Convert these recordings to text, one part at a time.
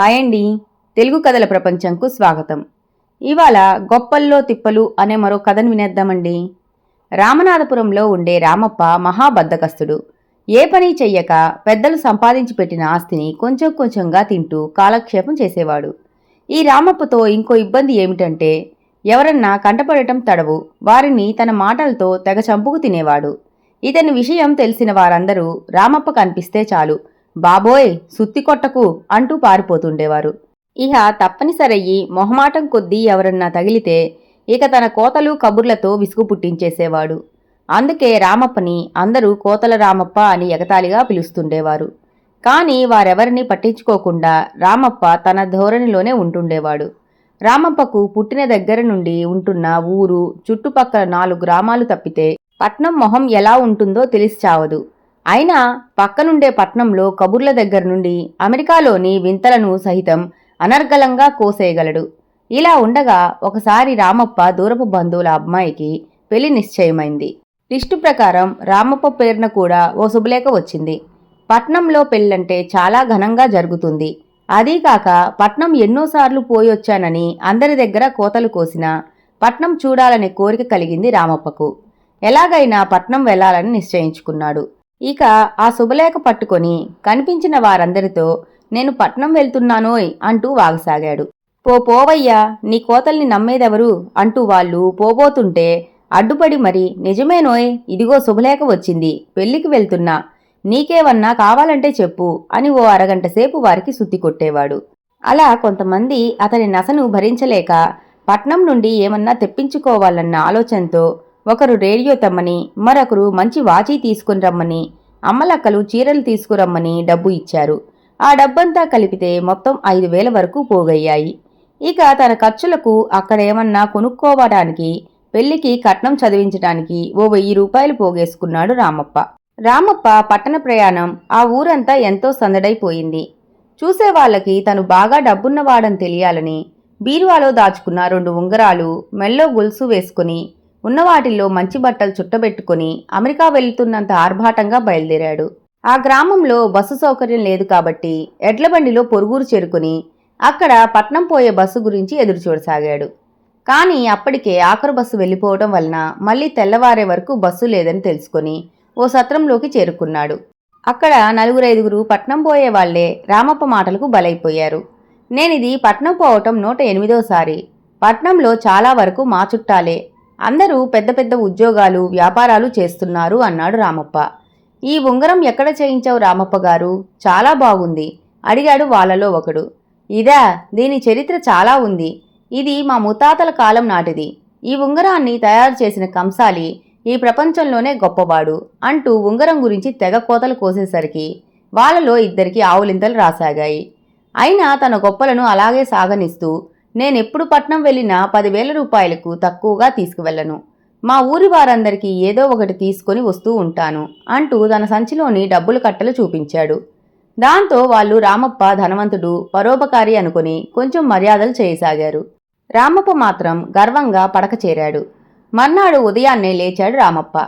Hi అండి. తెలుగు కథల ప్రపంచంకు స్వాగతం. ఇవాళ గొప్పల్లో తిప్పలు అనే మరో కథను వినేద్దామండి. రామనాథపురంలో ఉండే రామప్ప మహాబద్ధకస్తుడు. ఏ పని చెయ్యక పెద్దలు సంపాదించి పెట్టిన ఆస్తిని కొంచెం కొంచెంగా తింటూ కాలక్షేపం చేసేవాడు. ఈ రామప్పతో ఇంకో ఇబ్బంది ఏమిటంటే ఎవరన్నా కంటపడటం తడవు. వారిని తన మాటలతో తెగ చంపుకు తినేవాడు. ఇతని విషయం తెలిసిన వారందరూ రామప్ప కనిపిస్తే చాలు. బాబోయ్ సుత్తి కొట్టకు అంటూ పారిపోతుండేవారు. ఇహ తప్పనిసరయ్యి మొహమాటం కొద్దీ ఎవరన్నా తగిలితే ఇక తన కోతలు కబుర్లతో విసుగు పుట్టించేసేవాడు. అందుకే రామప్పని అందరూ కోతల రామప్ప అని ఎగతాళిగా పిలుస్తుండేవారు. కానీ వారెవరిని పట్టించుకోకుండా రామప్ప తన ధోరణిలోనే ఉంటుండేవాడు. రామప్పకు పుట్టిన దగ్గర నుండి ఉంటున్న ఊరు చుట్టుపక్కల నాలుగు గ్రామాలు తప్పితే పట్నం మొహం ఎలా ఉంటుందో తెలిసి చావదు. అయినా పక్కనుండే పట్నంలో కబుర్ల దగ్గర నుండి అమెరికాలోని వింతలను సహితం అనర్గళంగా కోసేయగలడు. ఇలా ఉండగా ఒకసారి రామప్ప దూరపు బంధువుల అమ్మాయికి పెళ్ళి నిశ్చయమైంది. లిస్టు ప్రకారం రామప్ప పేరున కూడా ఓ శుభలేఖ వచ్చింది. పట్నంలో పెళ్ళంటే చాలా ఘనంగా జరుగుతుంది. అదీకాక పట్నం ఎన్నోసార్లు పోయొచ్చానని అందరి దగ్గర కోతలు కోసినా పట్నం చూడాలనే కోరిక కలిగింది రామప్పకు. ఎలాగైనా పట్నం వెళ్ళాలని నిశ్చయించుకున్నాడు. ఇక ఆ శుభలేఖ పట్టుకొని కనిపించిన వారందరితో నేను పట్నం వెళ్తున్నానోయ్ అంటూ వాగసాగాడు. పో పోవయ్యా నీ కోతల్ని నమ్మేదెవరు? అంటూ వాళ్ళు పోబోతుంటే అడ్డుపడి మరి నిజమేనోయ్? ఇదిగో శుభలేఖ వచ్చింది పెళ్ళికి వెళ్తున్నా. నీకేవన్నా కావాలంటే చెప్పు అని ఓ అరగంట సేపు వారికి సుత్తి కొట్టేవాడు. అలా కొంతమంది అతని నసను భరించలేక పట్నం నుండి ఏమన్నా తెప్పించుకోవాలన్న ఆలోచనతో ఒకరు రేడియో తెమ్మని మరొకరు మంచి వాచి తీసుకుని రమ్మని అమ్మలక్కలు చీరలు తీసుకురమ్మని డబ్బు ఇచ్చారు. ఆ డబ్బంతా కలిపితే మొత్తం ఐదు వేల వరకు పోగయ్యాయి. ఇక తన ఖర్చులకు అక్కడేమన్నా కొనుక్కోవడానికి పెళ్ళికి కట్నం చదివించడానికి ఓ వెయ్యి రూపాయలు పోగేసుకున్నాడు రామప్ప. రామప్ప పట్టణ ప్రయాణం ఆ ఊరంతా ఎంతో సందడైపోయింది. చూసేవాళ్ళకి తను బాగా డబ్బున్నవాడని తెలియాలని బీరువాలో దాచుకున్న రెండు ఉంగరాలు మెల్లో గొలుసు వేసుకుని ఉన్నవాటిల్లో మంచి బట్టలు చుట్టబెట్టుకుని అమెరికా వెళ్తున్నంత ఆర్భాటంగా బయలుదేరాడు. ఆ గ్రామంలో బస్సు సౌకర్యం లేదు కాబట్టి ఎడ్లబండిలో పొరుగురు చేరుకుని అక్కడ పట్నం పోయే బస్సు గురించి ఎదురు చూడసాగాడు కానీ అప్పటికే ఆఖరు బస్సు వెళ్ళిపోవడం వలన మళ్ళీ తెల్లవారే వరకు బస్సు లేదని తెలుసుకొని ఓ సత్రంలోకి చేరుకున్నాడు. అక్కడ నలుగురైదుగురు పట్నం పోయే వాళ్ళే రామప్ప మాటలకు బలైపోయారు. నేనిది పట్నం పోవటం నూట ఎనిమిదోసారి. పట్నంలో చాలా వరకు మా చుట్టాలే. అందరూ పెద్ద పెద్ద ఉద్యోగాలు వ్యాపారాలు చేస్తున్నారు అన్నాడు రామప్ప. ఈ ఉంగరం ఎక్కడ చేయించావు రామప్ప గారు? చాలా బాగుంది అడిగాడు వాళ్ళలో ఒకడు. ఇదా దీని చరిత్ర చాలా ఉంది. ఇది మా ముతాతల కాలం నాటిది. ఈ ఉంగరాన్ని తయారు చేసిన కంసాలి ఈ ప్రపంచంలోనే గొప్పవాడు అంటూ ఉంగరం గురించి తెగ కోతలు కోసేసరికి వాళ్ళలో ఇద్దరికి ఆవులింతలు రాసాగాయి. అయినా తన గొప్పలను అలాగే సాగనిస్తూ నేనెప్పుడు పట్నం వెళ్ళినా పదివేల రూపాయలకు తక్కువగా తీసుకువెళ్ళను. మా ఊరి వారందరికీ ఏదో ఒకటి తీసుకొని వస్తూ ఉంటాను అంటూ తన సంచిలోని డబ్బులు కట్టలు చూపించాడు. దాంతో వాళ్ళు రామప్ప ధనవంతుడు పరోపకారి అనుకుని కొంచెం మర్యాదలు చేయసాగారు. రామప్ప మాత్రం గర్వంగా పడక చేరాడు. మర్నాడు ఉదయాన్నే లేచాడు రామప్ప.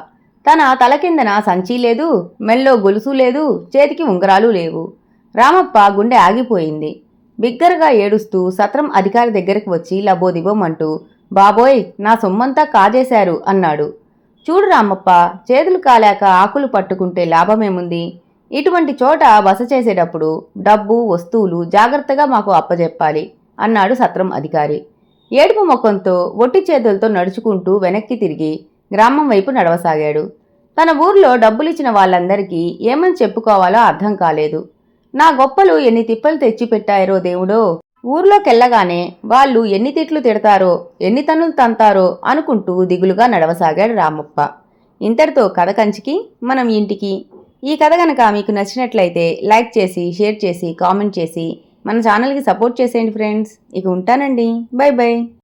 తన తల కిందన సంచి లేదు మెల్లో గొలుసు లేదు చేతికి ఉంగరాలు లేవు. రామప్ప గుండె ఆగిపోయింది. బిగ్గరగా ఏడుస్తూ సత్రం అధికారి దగ్గరికి వచ్చి లబోదిబోమంటూ బాబోయ్ నా సొమ్మంతా కాజేశారు అన్నాడు. చూడు రామప్ప చేతులు కాలాక ఆకులు పట్టుకుంటే లాభమేముంది? ఇటువంటి చోట బస చేసేటప్పుడు డబ్బు వస్తువులు జాగ్రత్తగా మాకు అప్పజెప్పాలి అన్నాడు సత్రం అధికారి. ఏడుపు ముఖంతో ఒట్టి చేతులతో నడుచుకుంటూ వెనక్కి తిరిగి గ్రామం వైపు నడవసాగాడు. తన ఊర్లో డబ్బులిచ్చిన వాళ్ళందరికీ ఏమని చెప్పుకోవాలో అర్థం కాలేదు. నా గొప్పలు ఎన్ని తిప్పలు తెచ్చిపెట్టాయరో దేవుడో. ఊర్లోకెళ్ళగానే వాళ్ళు ఎన్ని తిట్లు తిడతారో ఎన్ని తన్నులు తంతారో అనుకుంటూ దిగులుగా నడవసాగాడు రామప్ప. ఇంతటితో కథ కంచికి మనం ఇంటికి. ఈ కథ కనుక మీకు నచ్చినట్లయితే లైక్ చేసి షేర్ చేసి కామెంట్ చేసి మన ఛానల్కి సపోర్ట్ చేసేయండి ఫ్రెండ్స్. ఇక ఉంటానండి. Bye bye.